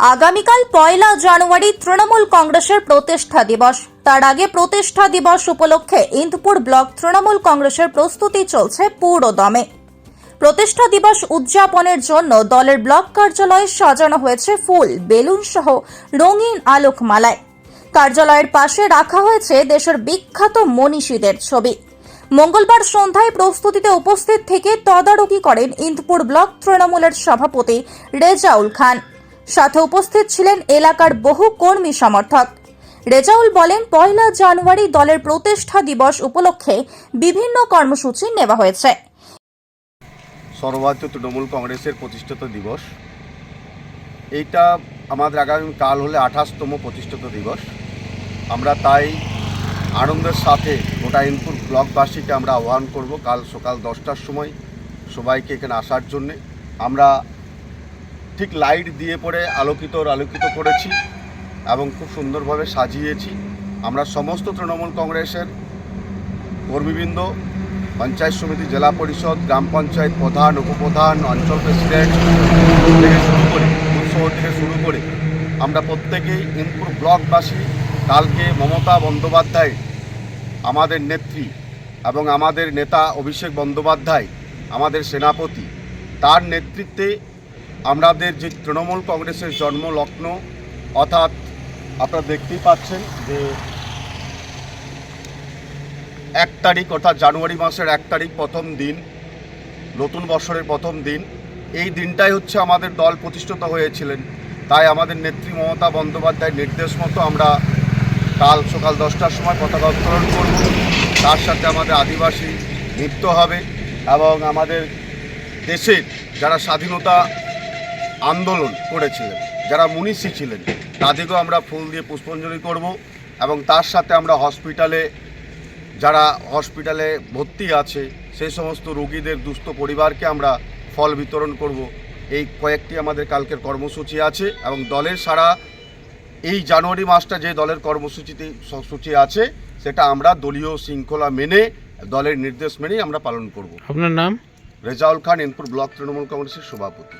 আগামীকাল পয়লা জানুয়ারি তৃণমূল কংগ্রেসের প্রতিষ্ঠা দিবস। তার আগে প্রতিষ্ঠা দিবস উপলক্ষে ইন্দপুর ব্লক তৃণমূল কংগ্রেসের প্রস্তুতি চলছে পুরো দমে প্রতিষ্ঠা দিবস উদযাপনের জন্য দলের ব্লক কার্যালয়ে সাজানো হয়েছে ফুল, বেলুন সহ রঙিন আলোকমালায়। কার্যালয়ের পাশে রাখা হয়েছে দেশের বিখ্যাত মনীষীদের ছবি। মঙ্গলবার সন্ধ্যায় প্রস্তুতিতে উপস্থিত থেকে তদারকি করেন ইন্দপুর ব্লক তৃণমূলের সভাপতি রেজাউল খান। সাথে উপস্থিত ছিলেন এলাকার বহু কর্মী সমর্থক। রেজাউল বলেন, পয়লা জানুয়ারি দলের প্রতিষ্ঠা দিবস উপলক্ষে বিভিন্ন কর্মসূচি নেওয়া হয়েছে। সর্বভারতীয় তৃণমূল কংগ্রেসের প্রতিষ্ঠাতা দিবস। এইটা আমাদের আগামী কাল হলে আঠাশতম প্রতিষ্ঠাতা দিবস। আমরা তাই আনন্দের সাথে গোটা ইনপুর ব্লকবাসীকে আমরা আহ্বান করব কাল সকাল দশটার সময় সবাইকে এখানে আসার জন্যে। আমরা ঠিক লাইট দিয়ে পরে আলোকিত আলোকিত করেছি এবং খুব সুন্দরভাবে সাজিয়েছি। আমরা সমস্ত তৃণমূল কংগ্রেসের কর্মীবৃন্দ, পঞ্চায়েত সমিতি, জেলা পরিষদ, গ্রাম পঞ্চায়েত প্রধান, উপপ্রধান, অঞ্চল প্রেসিডেন্ট থেকে শুরু করে শহর থেকে শুরু করে আমরা প্রত্যেকেই ইনপুর ব্লকবাসী, কালকে মমতা বন্দ্যোপাধ্যায় আমাদের নেত্রী এবং আমাদের নেতা অভিষেক বন্দ্যোপাধ্যায়, আমাদের সেনাপতি, তার নেতৃত্বে আমাদের যে তৃণমূল কংগ্রেসের জন্ম লগ্ন অর্থাৎ আপনারা দেখতেই পাচ্ছেন যে এক তারিখ অর্থাৎ জানুয়ারি মাসের এক তারিখ প্রথম দিন, নতুন বছরের প্রথম দিন, এই দিনটাই হচ্ছে আমাদের দল প্রতিষ্ঠিত হয়েছিলেন। তাই আমাদের নেত্রী মমতা বন্দ্যোপাধ্যায়ের নির্দেশ মতো আমরা কাল সকাল দশটার সময় পতাকা উত্তোলন করব। তার সাথে আমাদের আদিবাসী নৃত্য হবে এবং আমাদের দেশের যারা স্বাধীনতা আন্দোলন করেছিলেন যারা মুনিষী ছিলেন তাদেরকেও আমরা ফুল দিয়ে পুষ্পাঞ্জলি করব এবং তার সাথে আমরা হসপিটালে যারা হসপিটালে ভর্তি আছে সেই সমস্ত রোগীদের দুস্থ পরিবারকে আমরা ফল বিতরণ করব। এই কয়েকটি আমাদের কালকের কর্মসূচি আছে এবং দলের সারা এই জানুয়ারি মাসটা যে দলের কর্মসূচিতে সূচি আছে সেটা আমরা দলীয় শৃঙ্খলা মেনে দলের নির্দেশ মেনেই আমরা পালন করব। আপনার নাম? রেজাউল খান এনপুর ব্লক তৃণমূল কংগ্রেসের সভাপতি।